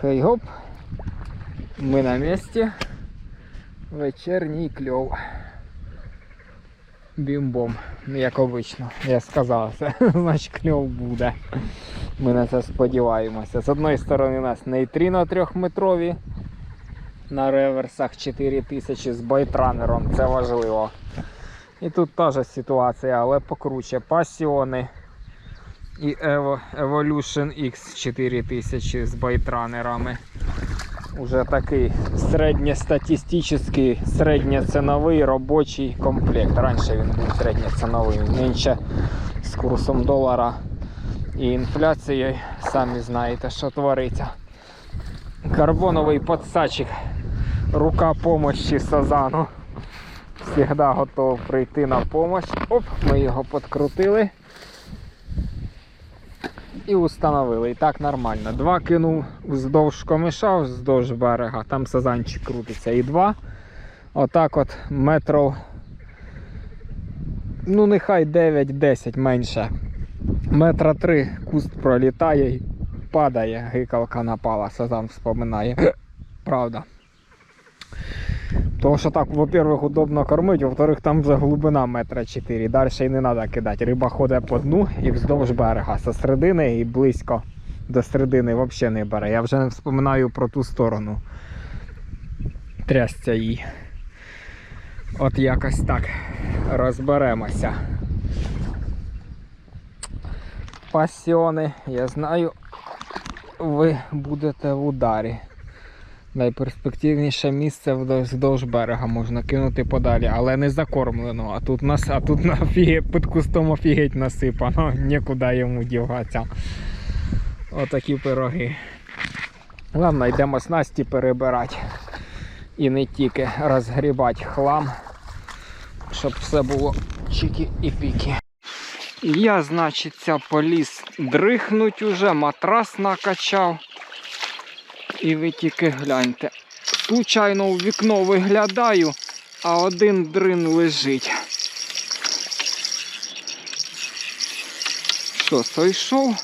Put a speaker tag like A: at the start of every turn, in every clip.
A: Хей гоп. Ми на місці. Вечірній кльов. Бім-бом, як обично. Я сказав, це значить кльов буде. Ми на це сподіваємося. З одної сторони у нас нейтріно трьохметрові. На реверсах 4000 з байтранером, це важливо. І тут теж ситуація, але покруче. Пасіони і Evo, Evolution X 4000 з байтранерами. Уже такий середньостатистичний, середньоціновий робочий комплект. Раніше він був середньоціновий, нинче з курсом долара і інфляцією, самі знаєте, що твориться. Карбоновий подсачик, рука помощі Сазану. Всегда готов прийти на помощь. Оп, ми його підкрутили і установили. І так нормально. Два кинув вздовж комиша, вздовж берега, там сазанчик крутиться. І два. Отак от метров. Ну, нехай 9-10 менше. Метра три куст пролітає і падає, гикалка напала, сазан вспоминає. Правда. Тому що так, во-первых, удобно кормити, во-вторых, там вже глибина метра 4. Далі і не треба кидати. Риба ходить по дну і вздовж берега. Со середини і близько до середини взагалі не бере. Я вже не вспоминаю про ту сторону. Трясця їй. От якось так розберемося. Пасіони, я знаю, ви будете в ударі. Найперспективніше місце вздовж берега можна кинути подалі, але не закормлено. А тут нас, а тут на фіге, під кустом офігеть насипано, нікуди йому діватися. Отакі пироги. Ладно, йдемо снасті перебирати. І не тільки розгрібати хлам, щоб все було чики і піки. Я, значить, поліз дрихнуть уже, матрас накачав. І ви тільки гляньте. Случайно у вікно виглядаю, а один дрин лежить. Що, сойшов?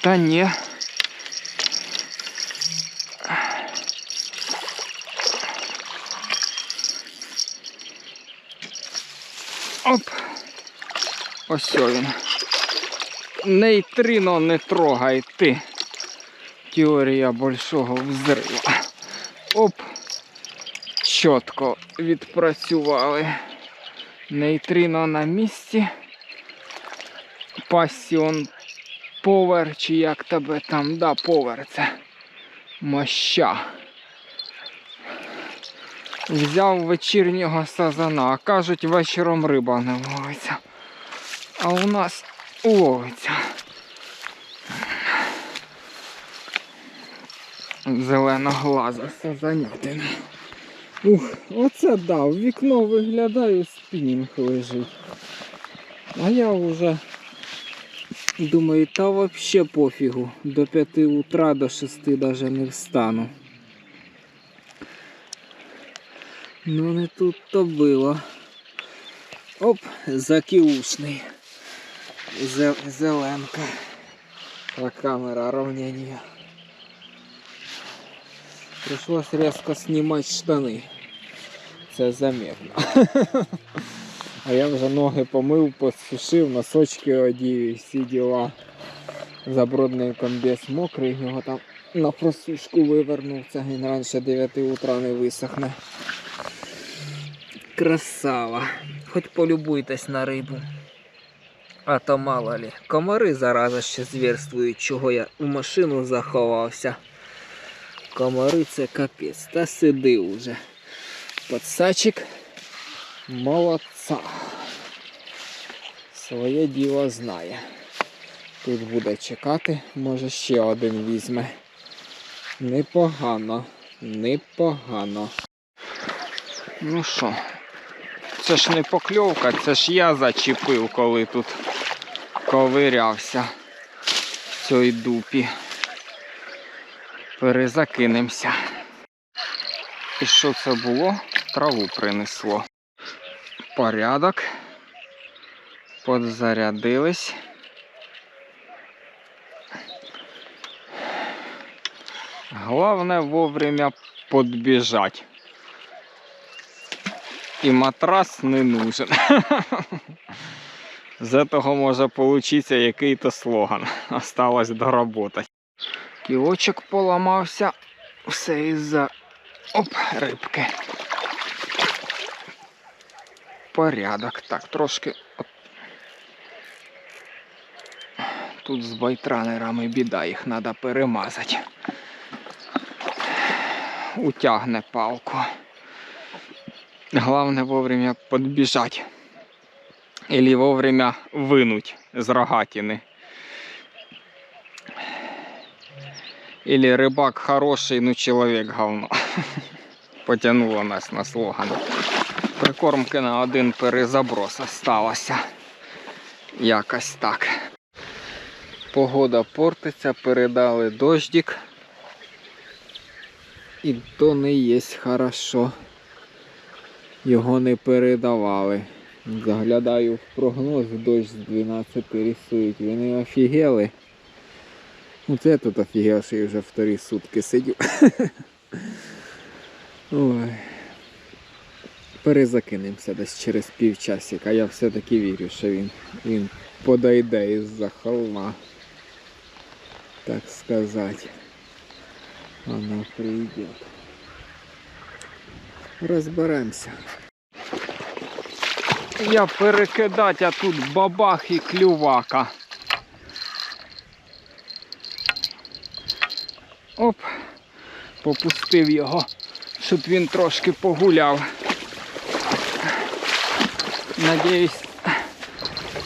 A: Та ні. Оп. Ось він. Нейтрино не трогай ти. Теорія большого взрива. Оп. Чітко відпрацювали. Нейтрино на місці. Пасіон повер, чи як тебе там, да, повер це. Моща. Взяв вечірнього сазана, кажуть, вечором риба не ловиться. А у нас ловиться. Зеленоглаза сазанятина. Ух, оце да, в вікно виглядаю, спінінг лежить. А я вже думаю, та вообще пофігу. До 5 утра, до 6 даже не встану. Ну не тут то було. Оп, закіушний. Зеленка. А камера равнение. Пришлось резко снимать штани. Це заметно. А я вже ноги помив, посушив, носочки одів всі діла. Забродний комбез мокрий, його там на просушку вивернув. Це він раніше 9 утра не висохне. Красава. Хоч полюбуйтесь на рибу. А то мало ли. Комари зараза ще зверствують, чого я у машину заховався. Комари це капець. Та сиди уже. Подсачик молодца. Своє діло знає. Тут буде чекати, може ще один візьме. Непогано, непогано. Ну що, це ж не покльовка, це ж я зачепив, коли тут ковирявся в цій дупі. Перезакинемося. І що це було? Траву принесло. Порядок. Подзарядились. Главное вовремя подбежать. І матрас не нужен. З этого може получиться який-то слоган. Осталось доработать. Кілочок поламався. Все із-за рибки. Порядок. Так, трошки. от- Тут з байтранерами біда, їх треба перемазати. Утягне палку. Главное вовремя подбежать. Или вовремя вынуть з рогатины. Или рыбак хороший, ну человек говно. Потянуло нас на слоган. Прикормки на один перезаброс осталося. Якось так. Погода портиться, передали дождик. І то не є хорошо. Його не передавали. Заглядаю в прогноз, дощ з 12 рисують. Вони офігели. Ну це тут офігевший вже вторі сутки сидів. Ой. Перезакинемося десь через півчасика. Я все-таки вірю, що він, він подойде із-за холма. Так сказати. Вона прийде. Розберемося. Я перекидать, а тут бабах і клювака. Оп, попустив його, щоб він трошки погуляв. Надіюсь,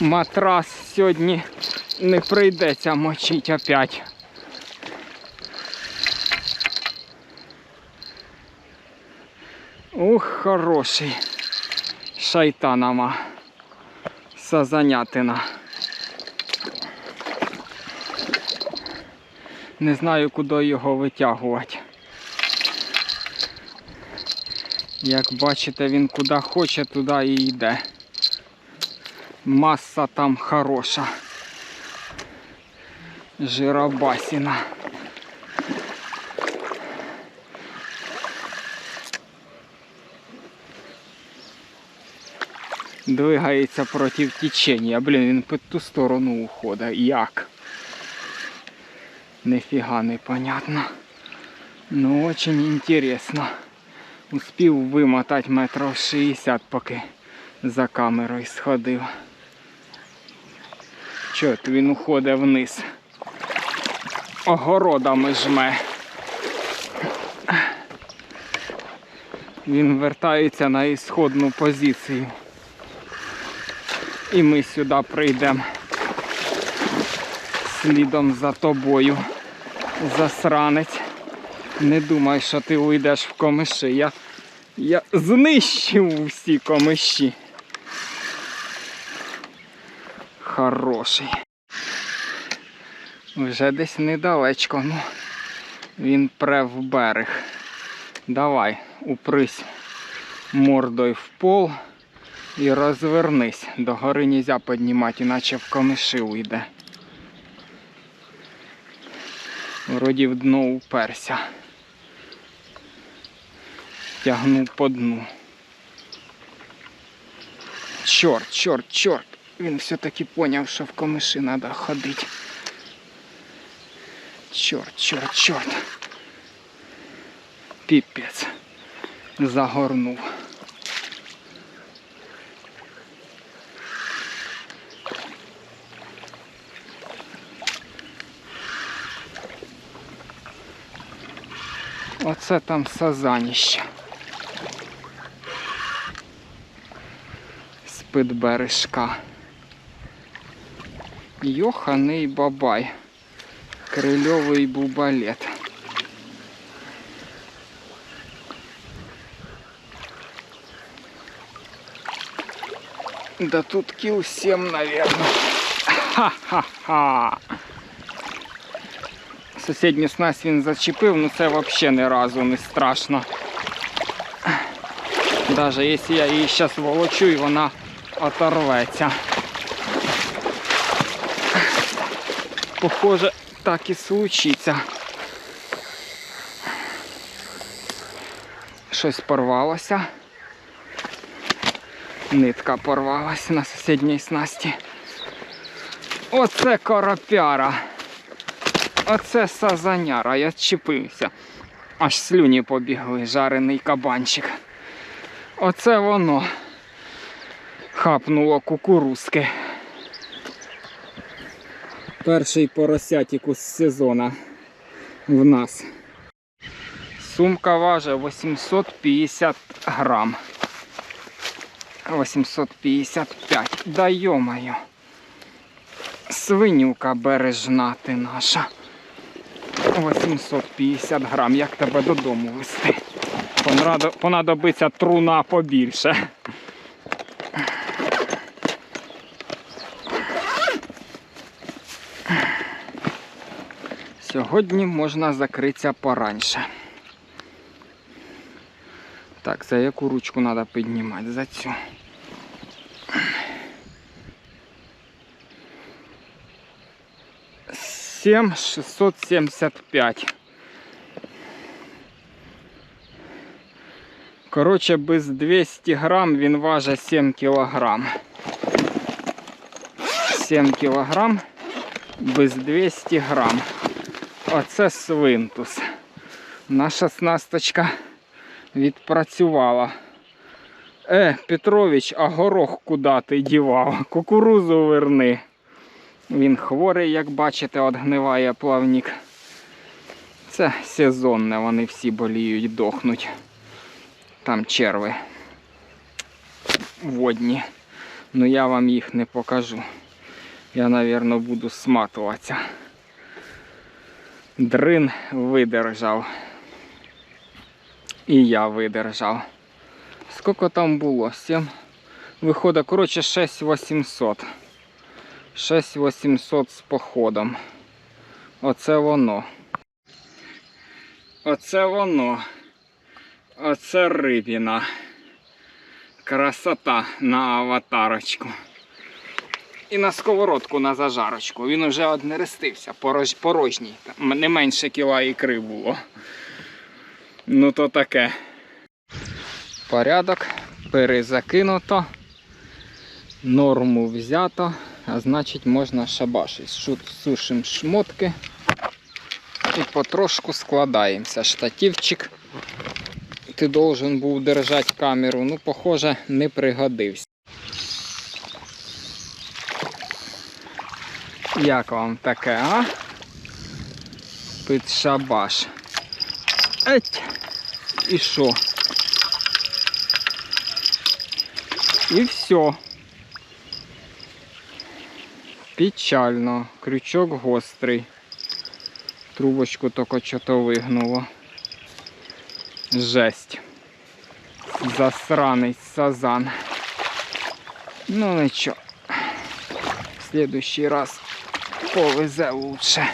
A: матрас сьогодні не прийдеться мочить опять. Ух, хороший. Шайтанама. Сазанятина. Не знаю, куди його витягувати. Як бачите, він куди хоче, туди і йде. Маса там хороша. Жиробасіна. Двигається проти течення. Блін, він під ту сторону уходить. Як? Нифіга непонятно. Ну, очень интересно. Успів вимотати метрів 60, поки за камерою сходив. Чот, він уходить вниз. Огородами жме. Він вертається на ісходну позицію. І ми сюди прийдемо слідом за тобою. Засранець. Не думай, що ти уйдеш в комиші. Я, я знищив усі комиші. Хороший. Вже десь недалечко, ну він пре в берег. Давай, упрись мордою в пол і розвернись. До гори нельзя піднімати, іначе в комиші уйде. Вроді в дно уперся. Тягнув по дну. Чорт, чорт, чорт. Він все-таки поняв, що в комиші треба ходити. Чорт, чорт, чорт. Піпець. Загорнув. Оце там сазаніще. З-під бережка. Йоханий бабай. Крильовий бубалет. Да тут кил 7, наверное. Ха-ха-ха. Сусідню снасть він зачепив, ну це взагалі ні разу не страшно. Навіть якщо я її зараз волочу і вона оторветься. Похоже, так і случиться. щось порвалося. Нитка порвалася на сусідній снасті. Оце коропяра. Оце сазаняра, я чіпився. Аж слюні побігли, жарений кабанчик. Оце воно хапнуло кукурузки. Перший поросятик з сезону в нас. Сумка важить 850 грам. 855. Да йомаю. Свинюка бережна ти наша. 850 грам. Як тебе додому вести? Понадобиться труна побільше. Сьогодні можна закритися пораньше. Так, за яку ручку треба піднімати? За цю. Сім 675. Коротше, без 200 грам він важить 7 кілограм. 7 кілограм без 200 грам. Оце свинтус. Наша снасточка відпрацювала. Е, Петрович, а горох куди ти дівав? Кукурузу верни. Він хворий, як бачите, отгниває плавник. Це сезонне, вони всі боліють, дохнуть. Там черви водні. Ну я вам їх не покажу. Я, мабуть, буду сматуватися. Дрин видержав. І я видержав. Скільки там було? 7. Виходить, коротше, 6800. 6800 з походом. Оце воно. Оце воно. Оце рибіна. Красота на аватарочку. І на сковородку на зажарочку. Він уже однерестився, порож, порожній. Не менше кіла ікри було. Ну то таке. Порядок перезакинуто. Норму взято, а значить можна шабашити. Сушимо шмотки і потрошку складаємося. Штативчик ти должен був держати камеру. Ну, похоже, не пригодився. Як вам таке, а? Під шабаш. Еть. І що? І все. Печально. Крючок гострий. Трубочку тільки чого вигнуло. Жесть. Засраний сазан. Ну нічого. В следующий раз повезе лучше.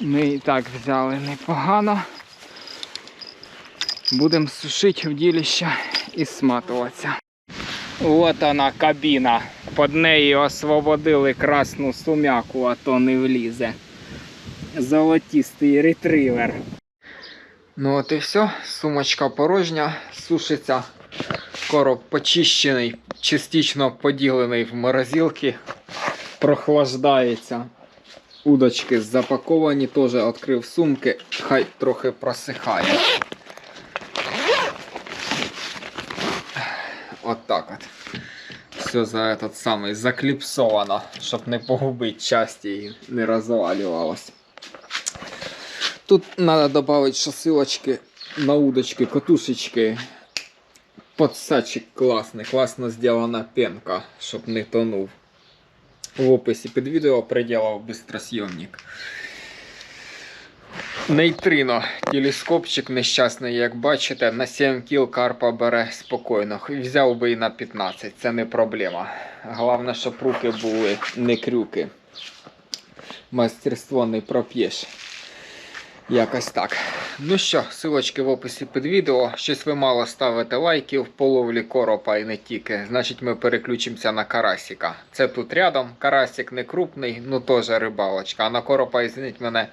A: Ми і так взяли непогано. Будемо сушити в діліще і сматуватися. От вона кабіна. Під неї освободили красну сумяку, а то не влізе. Золотістий ретривер. Ну от і все. Сумочка порожня, сушиться. Короб почищений, частично поділений в морозилки, прохлаждається. Удочки запаковані, теж відкрив сумки, хай трохи просихає. От так от. Все за этот самий закліпсовано, щоб не погубити часті і не розвалювалось. Тут треба додати ще на удочки, катушечки. Подсадчик класний, класно зроблена пенка, щоб не тонув. В описі під відео приділав бистросйомник. Нейтрино, телескопчик нещасний, як бачите, на 7 кіл карпа бере спокійно. Взяв би і на 15, це не проблема. Головне, щоб руки були не крюки. Мастерство не проп'єш. Якось так. Ну що, силочки в описі під відео. Щось ви мало ставите лайків по ловлі коропа і не тільки. Значить, ми переключимося на карасика. Це тут рядом. Карасик не крупний, ну теж рибалочка. А на коропа, ізвиніть мене,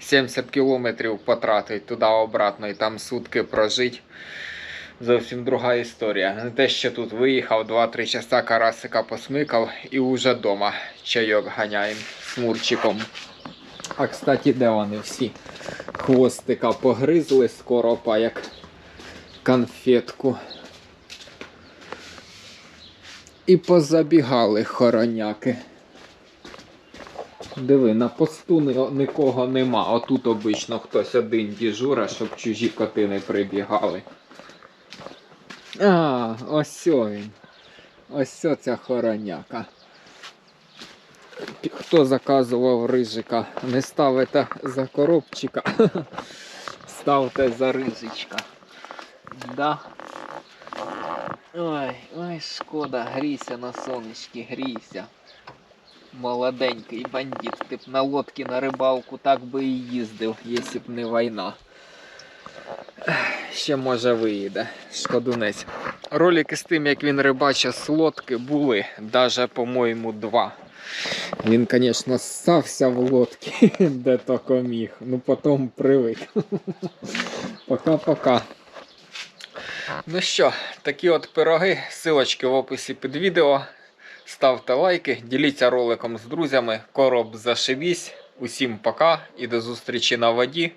A: 70 кілометрів потратить туди-обратно і там сутки прожить. зовсім друга історія. Не те, що тут виїхав, 2-3 часа карасика посмикав і уже дома чайок ганяємо з мурчиком. А кстати, де вони всі? Хвостика погризли з коропа, як конфетку. І позабігали хороняки. Диви, на посту нікого нема. Отут обично хтось один діжура, щоб чужі коти не прибігали. А, ось він. Ось ця хороняка. Хто заказував рижика, не ставите за коробчика, ставте за рижичка. Да. Ой, ой, шкода, грійся на сонечки, грійся. Молоденький бандит, ти б на лодці на рибалку так би і їздив, якщо б не війна. Ще може виїде, шкодунець. Ролики з тим, як він рибачить з лодки, були, даже, по-моєму, два. Він, звісно, ссався в лодці, де тільки міг. Ну потім привик. Пока-пока. Ну що, такі от пироги, силочки в описі під відео. Ставте лайки, діліться роликом з друзями. Короб зашибісь. Усім пока і до зустрічі на воді.